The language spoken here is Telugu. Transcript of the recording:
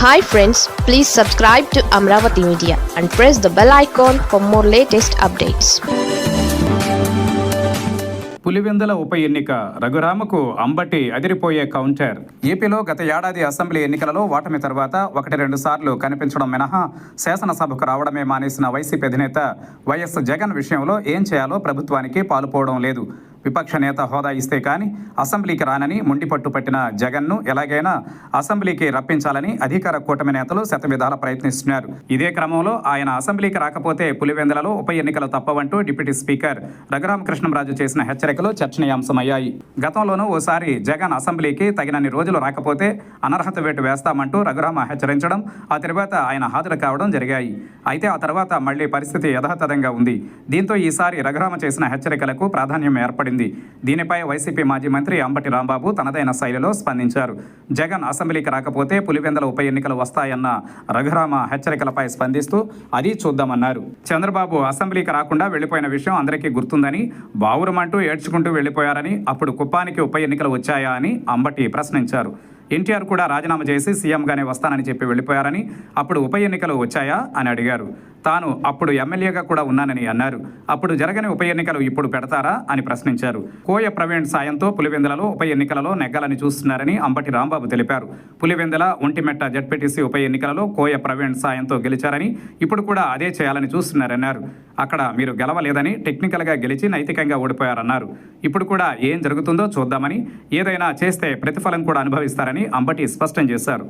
Hi friends please subscribe to Amaravati media and press the bell icon for more latest updates Pulivendula ఉప ఎన్నిక. రఘురామకు అంబటి అదిరిపోయే కౌంటర్ ఏపీలో గత ఏడాది అసెంబ్లీ ఎన్నికలలో ఓటమి తర్వాత ఒకటి రెండు సార్లు కనిపించడం మినహా శాసనసభకు రావడమే మానేసిన వైసీపీ అధినేత వైఎస్ జగన్ విషయంలో ఏం చేయాలో ప్రభుత్వానికి పాలుపోవడం లేదు. విపక్ష నేత హోదా ఇస్తే కానీ అసెంబ్లీకి రానని మొండిపట్టు పట్టిన జగన్ను ఎలాగైనా అసెంబ్లీకి రప్పించాలని అధికార కూటమి నేతలు శతవిధాల ప్రయత్నిస్తున్నారు. ఇదే క్రమంలో ఆయన అసెంబ్లీకి రాకపోతే పులివెందులలో ఉప ఎన్నికలు తప్పవంటూ డిప్యూటీ స్పీకర్ రఘురామకృష్ణంరాజు చేసిన హెచ్చరికలు చర్చనీయాంశమయ్యాయి. గతంలోనూ ఓసారి జగన్ అసెంబ్లీకి తగినన్ని రోజులు రాకపోతే అనర్హత వేటు వేస్తామంటూ రఘురామ హెచ్చరించడం ఆ తర్వాత ఆయన హాజరు కావడం జరిగాయి. అయితే ఆ తర్వాత మళ్ళీ పరిస్థితి యథాతథంగా ఉంది. దీంతో ఈసారి రఘురామ చేసిన హెచ్చరికలకు ప్రాధాన్యం ఏర్పడింది. దీనిపై వైసీపీ మాజీ మంత్రి అంబటి రాంబాబు తనదైన శైలిలో స్పందించారు. జగన్ అసెంబ్లీకి రాకపోతే పులివెందల ఉప ఎన్నికలు వస్తాయన్న రఘురామ హెచ్చరికలపై స్పందిస్తూ అది చూద్దామన్నారు. చంద్రబాబు అసెంబ్లీకి రాకుండా వెళ్ళిపోయిన విషయం అందరికీ గుర్తుందని బావురమంటూ ఏడ్చుకుంటూ వెళ్ళిపోయారని అప్పుడు కుప్పానికి ఉప ఎన్నికలు వచ్చాయా అని అంబటి ప్రశ్నించారు. ఎన్టీఆర్ కూడా రాజీనామా చేసి సీఎంగానే వస్తానని చెప్పి వెళ్ళిపోయారని అప్పుడు ఉప ఎన్నికలు వచ్చాయా? అని అడిగారు. తాను అప్పుడు ఎమ్మెల్యేగా కూడా ఉన్నానని అన్నారు. అప్పుడు జరగని ఉప ఎన్నికలు ఇప్పుడు పెడతారా అని ప్రశ్నించారు. కోయ ప్రవీణ్ సాయంతో పులివెందులలో ఉప ఎన్నికలలో నెగ్గాలని చూస్తున్నారని అంబటి రాంబాబు తెలిపారు. పులివెందుల ఒంటిమెట్ట జడ్పీటీసీ ఉప ఎన్నికలలో కోయ ప్రవీణ్ సాయంతో గెలిచారని ఇప్పుడు కూడా అదే చేయాలని చూస్తున్నారన్నారు. అక్కడ మీరు గెలవలేదని టెక్నికల్గా గెలిచి నైతికంగా ఓడిపోయారన్నారు. ఇప్పుడు కూడా ఏం జరుగుతుందో చూద్దామని ఏదైనా చేస్తే ప్రతిఫలం కూడా అనుభవిస్తారని అంబటి స్పష్టం చేశారు.